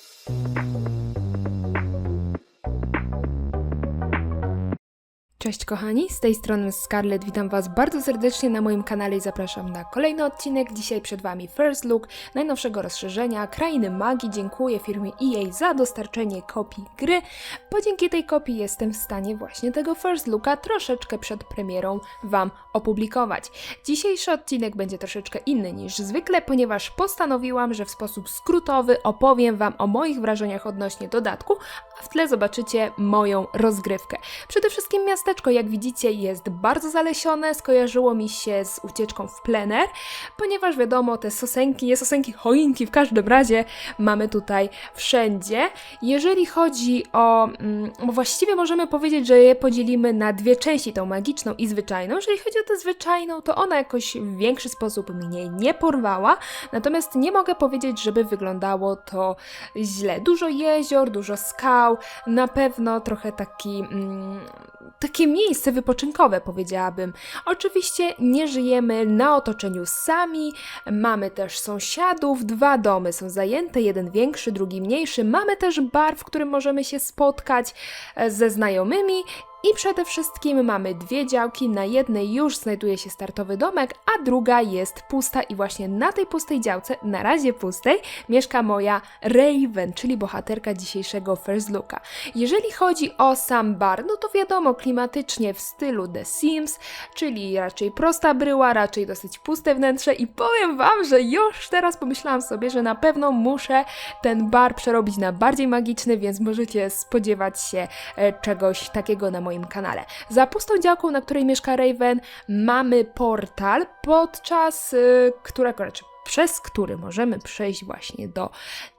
Thank you. Cześć kochani, z tej strony Scarlett, witam Was bardzo serdecznie na moim kanale i zapraszam na kolejny odcinek. Dzisiaj przed Wami First Look najnowszego rozszerzenia Krainy Magii. Dziękuję firmie EA za dostarczenie kopii gry, bo dzięki tej kopii jestem w stanie właśnie tego First Looka troszeczkę przed premierą Wam opublikować. Dzisiejszy odcinek będzie troszeczkę inny niż zwykle, ponieważ postanowiłam, że w sposób skrótowy opowiem Wam o moich wrażeniach odnośnie dodatku, a w tle zobaczycie moją rozgrywkę. Przede wszystkim miasteczko, jak widzicie, jest bardzo zalesione, skojarzyło mi się z ucieczką w plener, ponieważ wiadomo, te sosenki, nie sosenki, choinki w każdym razie mamy tutaj wszędzie. Jeżeli chodzi o, mm, właściwie możemy powiedzieć, że je podzielimy na dwie części, tą magiczną i zwyczajną. Jeżeli chodzi o tę zwyczajną, to ona jakoś w większy sposób mnie nie porwała, natomiast nie mogę powiedzieć, żeby wyglądało to źle. Dużo jezior, dużo skał, na pewno trochę taki, mm, takie miejsce wypoczynkowe, powiedziałabym. Oczywiście nie żyjemy na otoczeniu sami, mamy też sąsiadów, dwa domy są zajęte, jeden większy, drugi mniejszy. Mamy też bar, w którym możemy się spotkać e, ze znajomymi i przede wszystkim mamy dwie działki, na jednej już znajduje się startowy domek, a druga jest pusta. I właśnie na tej pustej działce, na razie pustej, mieszka moja Raven, czyli bohaterka dzisiejszego First Looka. Jeżeli chodzi o sam bar, no to wiadomo, klimatycznie w stylu The Sims, czyli raczej prosta bryła, raczej dosyć puste wnętrze. I powiem Wam, że już teraz pomyślałam sobie, że na pewno muszę ten bar przerobić na bardziej magiczny, więc możecie spodziewać się e, czegoś takiego na kanale. Za pustą działką, na której mieszka Raven, mamy portal, podczas y, którego, raczej przez który możemy przejść właśnie do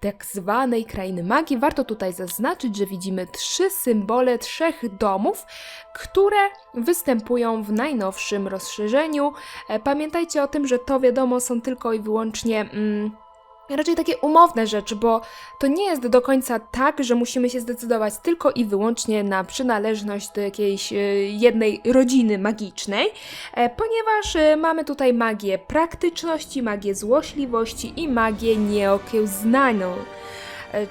tak zwanej krainy magii. Warto tutaj zaznaczyć, że widzimy trzy symbole trzech domów, które występują w najnowszym rozszerzeniu. E, Pamiętajcie o tym, że to wiadomo są tylko i wyłącznie. Mm, raczej takie umowne rzeczy, bo to nie jest do końca tak, że musimy się zdecydować tylko i wyłącznie na przynależność do jakiejś e, jednej rodziny magicznej, e, ponieważ e, mamy tutaj magię praktyczności, magię złośliwości i magię nieokiełznaną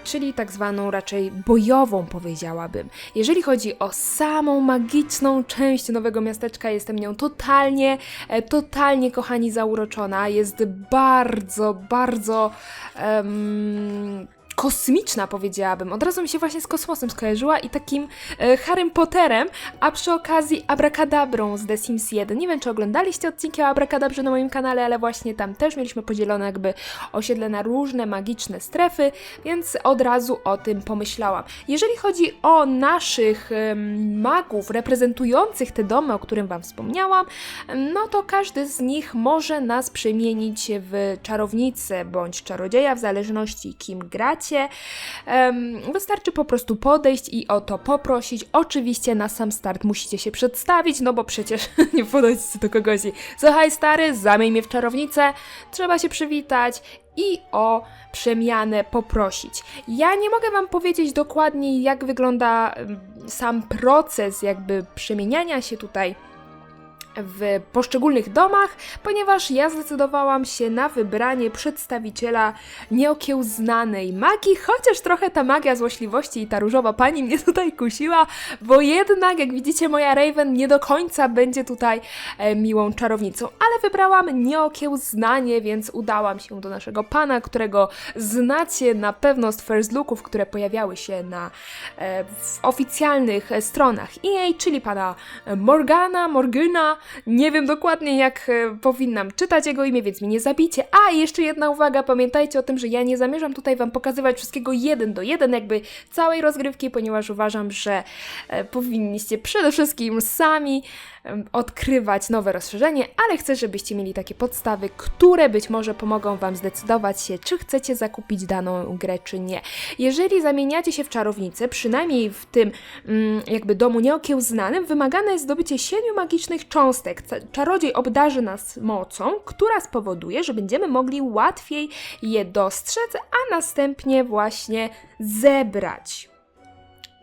czyli tak zwaną raczej bojową, powiedziałabym. Jeżeli chodzi o samą magiczną część nowego miasteczka, jestem nią totalnie, e, totalnie, kochani, zauroczona. Jest bardzo, bardzo. em, Kosmiczna powiedziałabym. Od razu mi się właśnie z kosmosem skojarzyła i takim e, Harrym Potterem, a przy okazji Abracadabrą z The Sims 1. Nie wiem, czy oglądaliście odcinki o Abracadabrze na moim kanale, ale właśnie tam też mieliśmy podzielone jakby osiedle na różne magiczne strefy, więc od razu o tym pomyślałam. Jeżeli chodzi o naszych em, magów reprezentujących te domy, o którym Wam wspomniałam, no to każdy z nich może nas przemienić w czarownicę bądź czarodzieja, w zależności kim gracie. Em, wystarczy po prostu podejść i o to poprosić. Oczywiście na sam start musicie się przedstawić, no bo przecież nie podejdziecie do kogoś i słuchaj stary, zamień mnie w czarownicę, trzeba się przywitać i o przemianę poprosić. Ja nie mogę Wam powiedzieć dokładnie, jak wygląda sam proces jakby przemieniania się tutaj w poszczególnych domach, ponieważ ja zdecydowałam się na wybranie przedstawiciela nieokiełznanej magii, chociaż trochę ta magia złośliwości i ta różowa pani mnie tutaj kusiła, bo jednak, jak widzicie, moja Raven nie do końca będzie tutaj e, miłą czarownicą, ale wybrałam nieokiełznanie, więc udałam się do naszego pana, którego znacie na pewno z first looków, które pojawiały się na e, w oficjalnych stronach EA, czyli pana Morgana, Morgana, nie wiem dokładnie jak e, powinnam czytać jego imię, więc mi nie zabicie. A, jeszcze jedna uwaga, pamiętajcie o tym, że ja nie zamierzam tutaj wam pokazywać wszystkiego jeden do jeden, jakby całej rozgrywki, ponieważ uważam, że e, powinniście przede wszystkim sami odkrywać nowe rozszerzenie, ale chcę, żebyście mieli takie podstawy, które być może pomogą Wam zdecydować się, czy chcecie zakupić daną grę, czy nie. Jeżeli zamieniacie się w czarownicę, przynajmniej w tym mm, jakby domu nieokiełznanym, wymagane jest zdobycie siedmiu magicznych cząstek. Czarodziej obdarzy nas mocą, która spowoduje, że będziemy mogli łatwiej je dostrzec, a następnie właśnie zebrać.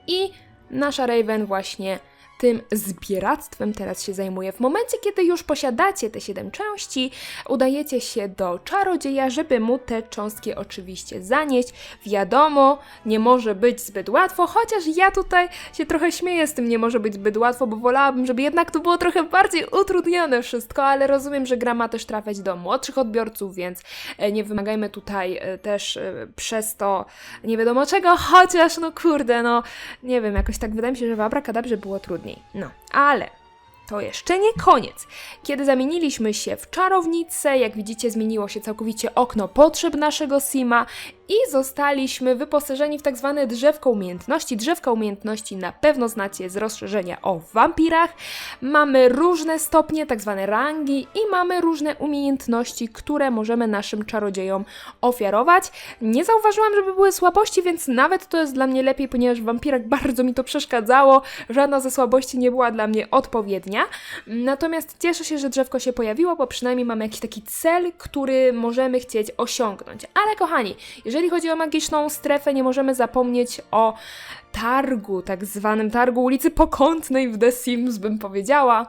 I nasza Raven właśnie tym zbieractwem teraz się zajmuję. W momencie, kiedy już posiadacie te 7 części, udajecie się do czarodzieja, żeby mu te cząstki oczywiście zanieść. Wiadomo, nie może być zbyt łatwo, chociaż ja tutaj się trochę śmieję z tym, nie może być zbyt łatwo, bo wolałabym, żeby jednak to było trochę bardziej utrudnione wszystko, ale rozumiem, że gra ma też trafiać do młodszych odbiorców, więc e, nie wymagajmy tutaj e, też e, przez to nie wiadomo czego, chociaż no kurde, no nie wiem, jakoś tak wydaje mi się, że w Abracadabrze było trudniej. No, ale to jeszcze nie koniec. Kiedy zamieniliśmy się w czarownicę, jak widzicie, zmieniło się całkowicie okno potrzeb naszego Sima i zostaliśmy wyposażeni w tak zwane drzewko umiejętności. Drzewka umiejętności na pewno znacie z rozszerzenia o wampirach. Mamy różne stopnie, tak zwane rangi i mamy różne umiejętności, które możemy naszym czarodziejom ofiarować. Nie zauważyłam, żeby były słabości, więc nawet to jest dla mnie lepiej, ponieważ w wampirach bardzo mi to przeszkadzało. Żadna ze słabości nie była dla mnie odpowiednia. Natomiast cieszę się, że drzewko się pojawiło, bo przynajmniej mamy jakiś taki cel, który możemy chcieć osiągnąć. Ale kochani, jeżeli chodzi o magiczną strefę, nie możemy zapomnieć o targu, tak zwanym targu ulicy Pokątnej w The Sims, bym powiedziała.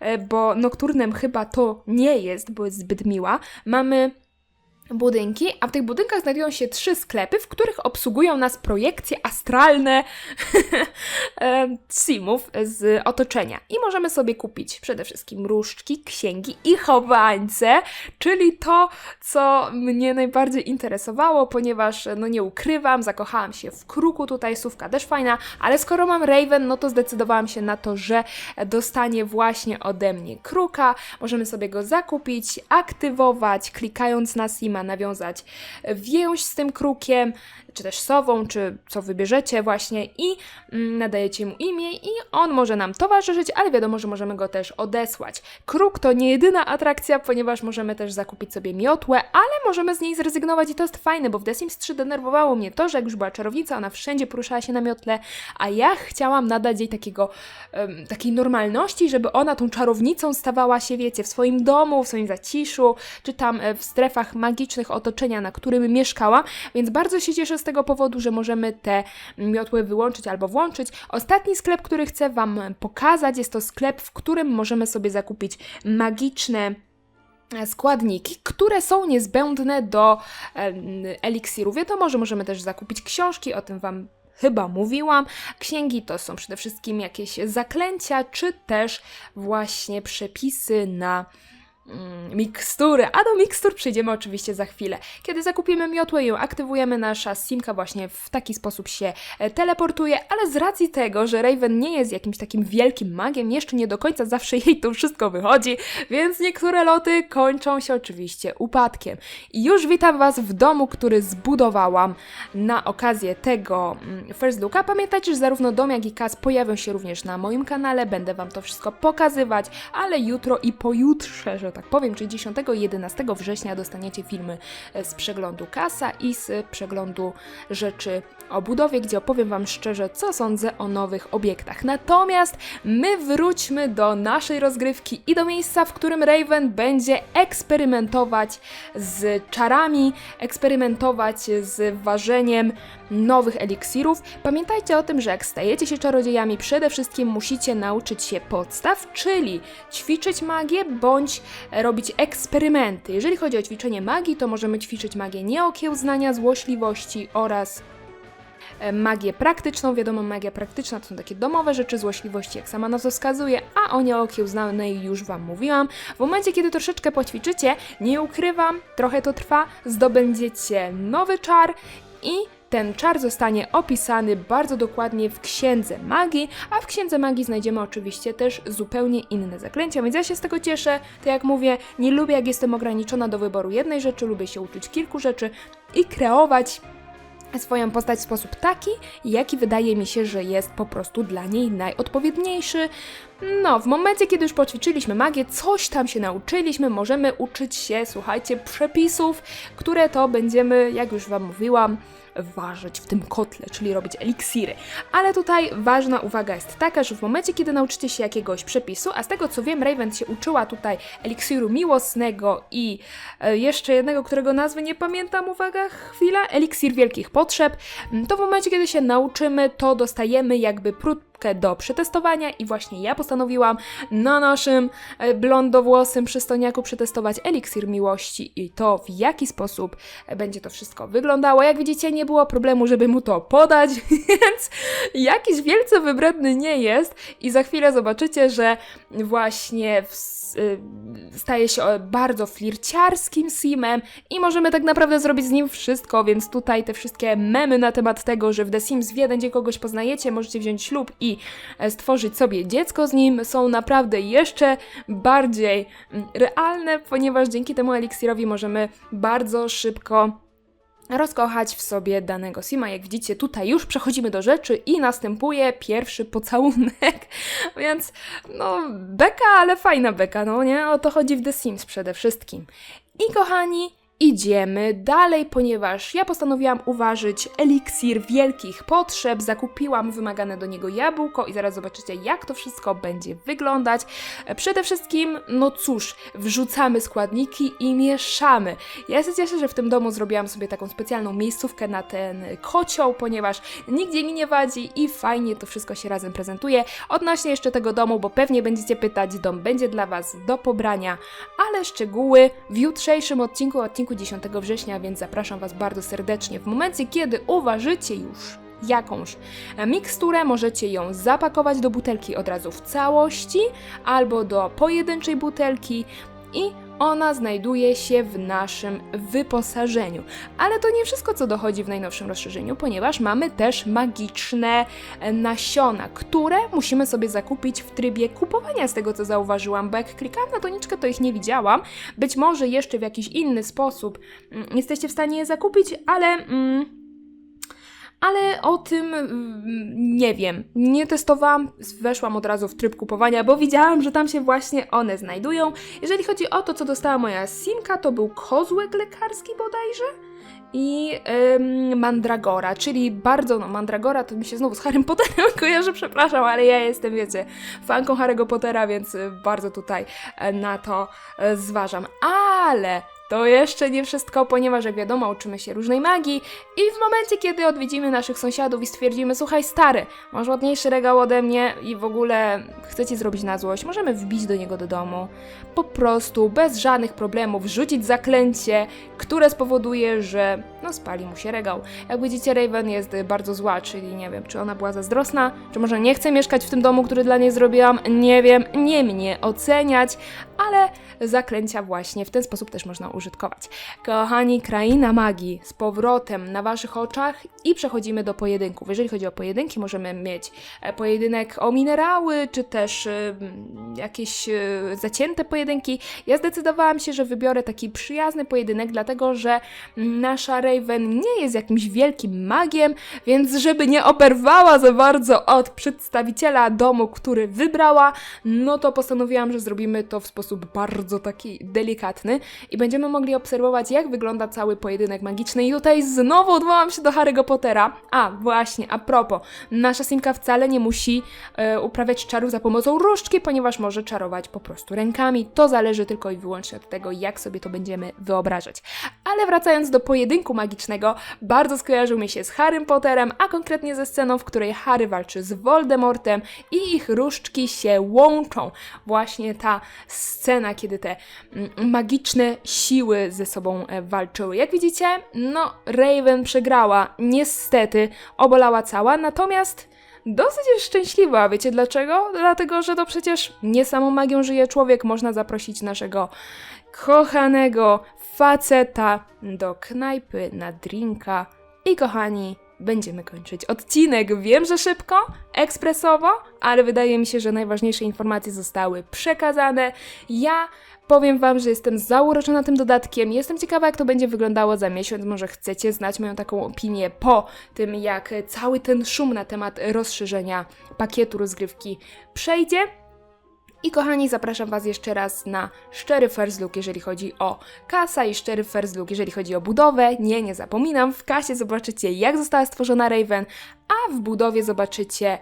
E, Bo Nocturnem chyba to nie jest, bo jest zbyt miła. Mamy budynki, a w tych budynkach znajdują się trzy sklepy, w których obsługują nas projekcje astralne e, simów z otoczenia. I możemy sobie kupić przede wszystkim różdżki, księgi i chowańce, czyli to, co mnie najbardziej interesowało, ponieważ, no nie ukrywam, zakochałam się w kruku, tutaj sówka też fajna, ale skoro mam Raven, no to zdecydowałam się na to, że dostanie właśnie ode mnie kruka. Możemy sobie go zakupić, aktywować, klikając na Sima, nawiązać więź z tym krukiem, czy też sową, czy co wybierzecie właśnie i mm, nadajecie mu imię i on może nam towarzyszyć, ale wiadomo, że możemy go też odesłać. Kruk to nie jedyna atrakcja, ponieważ możemy też zakupić sobie miotłę, ale możemy z niej zrezygnować i to jest fajne, bo w The Sims 3 denerwowało mnie to, że jak już była czarownica, ona wszędzie poruszała się na miotle, a ja chciałam nadać jej takiego, em, takiej normalności, żeby ona tą czarownicą stawała się, wiecie, w swoim domu, w swoim zaciszu, czy tam e, w strefach magicznych otoczenia, na którym mieszkałam, więc bardzo się cieszę z tego powodu, że możemy te miotły wyłączyć albo włączyć. Ostatni sklep, który chcę Wam pokazać, jest to sklep, w którym możemy sobie zakupić magiczne e, składniki, które są niezbędne do em, eliksiru. Wiadomo, że możemy też zakupić książki, o tym Wam chyba mówiłam. Księgi to są przede wszystkim jakieś zaklęcia, czy też właśnie przepisy na mikstury, a do mikstur przejdziemy oczywiście za chwilę. Kiedy zakupimy miotłę i ją aktywujemy, nasza simka właśnie w taki sposób się e, teleportuje, ale z racji tego, że Raven nie jest jakimś takim wielkim magiem, jeszcze nie do końca zawsze jej to wszystko wychodzi, więc niektóre loty kończą się oczywiście upadkiem. I już witam Was w domu, który zbudowałam na okazję tego mm, First Looka. Pamiętajcie, że zarówno dom, jak i kas pojawią się również na moim kanale, będę Wam to wszystko pokazywać, ale jutro i pojutrze, że tak powiem, czyli 10 i 11 września dostaniecie filmy e, z przeglądu kasa i z przeglądu rzeczy o budowie, gdzie opowiem Wam szczerze, co sądzę o nowych obiektach. Natomiast my wróćmy do naszej rozgrywki i do miejsca, w którym Raven będzie eksperymentować z czarami, eksperymentować z ważeniem nowych eliksirów. Pamiętajcie o tym, że jak stajecie się czarodziejami, przede wszystkim musicie nauczyć się podstaw, czyli ćwiczyć magię bądź robić eksperymenty. Jeżeli chodzi o ćwiczenie magii, to możemy ćwiczyć magię nieokiełznania, złośliwości oraz e, magię praktyczną. Wiadomo, magia praktyczna to są takie domowe rzeczy, złośliwości, jak sama nazwa wskazuje, a o nieokiełznanej już Wam mówiłam. W momencie, kiedy troszeczkę poćwiczycie, nie ukrywam, trochę to trwa, zdobędziecie nowy czar i ten czar zostanie opisany bardzo dokładnie w Księdze Magii, a w Księdze Magii znajdziemy oczywiście też zupełnie inne zaklęcia, więc ja się z tego cieszę. Tak jak mówię, nie lubię jak jestem ograniczona do wyboru jednej rzeczy, lubię się uczyć kilku rzeczy i kreować swoją postać w sposób taki, jaki wydaje mi się, że jest po prostu dla niej najodpowiedniejszy. No, w momencie, kiedy już poćwiczyliśmy magię, coś tam się nauczyliśmy, możemy uczyć się, słuchajcie, przepisów, które to będziemy, jak już Wam mówiłam, ważyć w tym kotle, czyli robić eliksiry. Ale tutaj ważna uwaga jest taka, że w momencie, kiedy nauczycie się jakiegoś przepisu, a z tego co wiem, Raven się uczyła tutaj eliksiru miłosnego i e, jeszcze jednego, którego nazwy nie pamiętam, uwaga, chwila, eliksir wielkich potrzeb, to w momencie, kiedy się nauczymy, to dostajemy jakby próg do przetestowania i właśnie ja postanowiłam na naszym e, blondowłosym przystojniaku przetestować eliksir miłości i to w jaki sposób e, będzie to wszystko wyglądało. Jak widzicie nie było problemu, żeby mu to podać, więc jakiś wielce wybredny nie jest i za chwilę zobaczycie, że właśnie w, y, staje się e, bardzo flirciarskim simem i możemy tak naprawdę zrobić z nim wszystko, więc tutaj te wszystkie memy na temat tego, że w The Sims w jeden dzień kogoś poznajecie, możecie wziąć ślub i e, stworzyć sobie dziecko z nim, są naprawdę jeszcze bardziej mm, realne, ponieważ dzięki temu eliksirowi możemy bardzo szybko rozkochać w sobie danego Sima. Jak widzicie, tutaj już przechodzimy do rzeczy i następuje pierwszy pocałunek, więc no beka, ale fajna beka, no nie? O to chodzi w The Sims przede wszystkim. I kochani, Idziemy dalej, ponieważ ja postanowiłam uważać eliksir wielkich potrzeb, zakupiłam wymagane do niego jabłko i zaraz zobaczycie, jak to wszystko będzie wyglądać. Przede wszystkim, no cóż, wrzucamy składniki i mieszamy. Ja się cieszę, że w tym domu zrobiłam sobie taką specjalną miejscówkę na ten kocioł, ponieważ nigdzie mi nie wadzi i fajnie to wszystko się razem prezentuje. Odnośnie jeszcze tego domu, bo pewnie będziecie pytać, dom będzie dla Was do pobrania, ale szczegóły w jutrzejszym odcinku, odcinku 10 września, więc zapraszam Was bardzo serdecznie. W momencie, kiedy uważycie już jakąś miksturę, możecie ją zapakować do butelki od razu w całości albo do pojedynczej butelki i ona znajduje się w naszym wyposażeniu. Ale to nie wszystko, co dochodzi w najnowszym rozszerzeniu, ponieważ mamy też magiczne e, nasiona, które musimy sobie zakupić w trybie kupowania, z tego co zauważyłam, bo jak klikałam na doniczkę, to ich nie widziałam. Być może jeszcze w jakiś inny sposób mm, jesteście w stanie je zakupić, ale. Mm, ale o tym mm, nie wiem. Nie testowałam, weszłam od razu w tryb kupowania, bo widziałam, że tam się właśnie one znajdują. Jeżeli chodzi o to, co dostała moja simka, to był kozłek lekarski bodajże i ym, Mandragora, czyli bardzo, no Mandragora to mi się znowu z Harrym Potterem kojarzy, przepraszam, ale ja jestem, wiecie, fanką Harry'ego Pottera, więc y, bardzo tutaj e, na to e, zważam. Ale to jeszcze nie wszystko, ponieważ jak wiadomo, uczymy się różnej magii i w momencie, kiedy odwiedzimy naszych sąsiadów i stwierdzimy, słuchaj stary, masz ładniejszy regał ode mnie i w ogóle chcecie zrobić na złość, możemy wbić do niego do domu, po prostu, bez żadnych problemów, rzucić zaklęcie, które spowoduje, że no spali mu się regał. Jak widzicie, Raven jest bardzo zła, czyli nie wiem, czy ona była zazdrosna, czy może nie chce mieszkać w tym domu, który dla niej zrobiłam, nie wiem, nie mnie oceniać, ale zaklęcia właśnie w ten sposób też można użytkować. Kochani, kraina magii z powrotem na waszych oczach i przechodzimy do pojedynków. Jeżeli chodzi o pojedynki, możemy mieć e, pojedynek o minerały, czy też y, jakieś y, zacięte pojedynki. Ja zdecydowałam się, że wybiorę taki przyjazny pojedynek, dlatego że nasza Raven nie jest jakimś wielkim magiem, więc żeby nie oberwała za bardzo od przedstawiciela domu, który wybrała, no to postanowiłam, że zrobimy to w sposób bardzo taki delikatny i będziemy mogli obserwować, jak wygląda cały pojedynek magiczny. I tutaj znowu odwołam się do Harry'ego Pottera. A, właśnie, a propos, nasza Simka wcale nie musi e, uprawiać czarów za pomocą różdżki, ponieważ może czarować po prostu rękami. To zależy tylko i wyłącznie od tego, jak sobie to będziemy wyobrażać. Ale wracając do pojedynku magicznego, bardzo skojarzył mi się z Harrym Potterem, a konkretnie ze sceną, w której Harry walczy z Voldemortem i ich różdżki się łączą. Właśnie ta scena, kiedy te mm, magiczne siły ze sobą e, walczyły. Jak widzicie, no Raven przegrała, niestety obolała cała, natomiast dosyć szczęśliwa. Wiecie dlaczego? Dlatego, że to przecież nie samą magią żyje człowiek. Można zaprosić naszego kochanego faceta do knajpy na drinka. I kochani, będziemy kończyć odcinek. Wiem, że szybko, ekspresowo, ale wydaje mi się, że najważniejsze informacje zostały przekazane. Ja powiem Wam, że jestem zauroczona tym dodatkiem. Jestem ciekawa, jak to będzie wyglądało za miesiąc. Może chcecie znać moją taką opinię po tym, jak cały ten szum na temat rozszerzenia pakietu rozgrywki przejdzie. I kochani, zapraszam Was jeszcze raz na szczery first look, jeżeli chodzi o kasa i szczery first look, jeżeli chodzi o budowę. Nie, nie zapominam, w kasie zobaczycie jak została stworzona Raven, a w budowie zobaczycie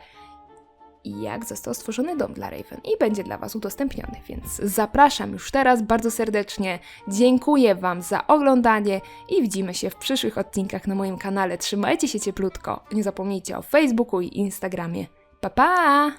jak został stworzony dom dla Raven i będzie dla Was udostępniony, więc zapraszam już teraz bardzo serdecznie. Dziękuję Wam za oglądanie i widzimy się w przyszłych odcinkach na moim kanale. Trzymajcie się cieplutko. Nie zapomnijcie o Facebooku i Instagramie. Pa pa!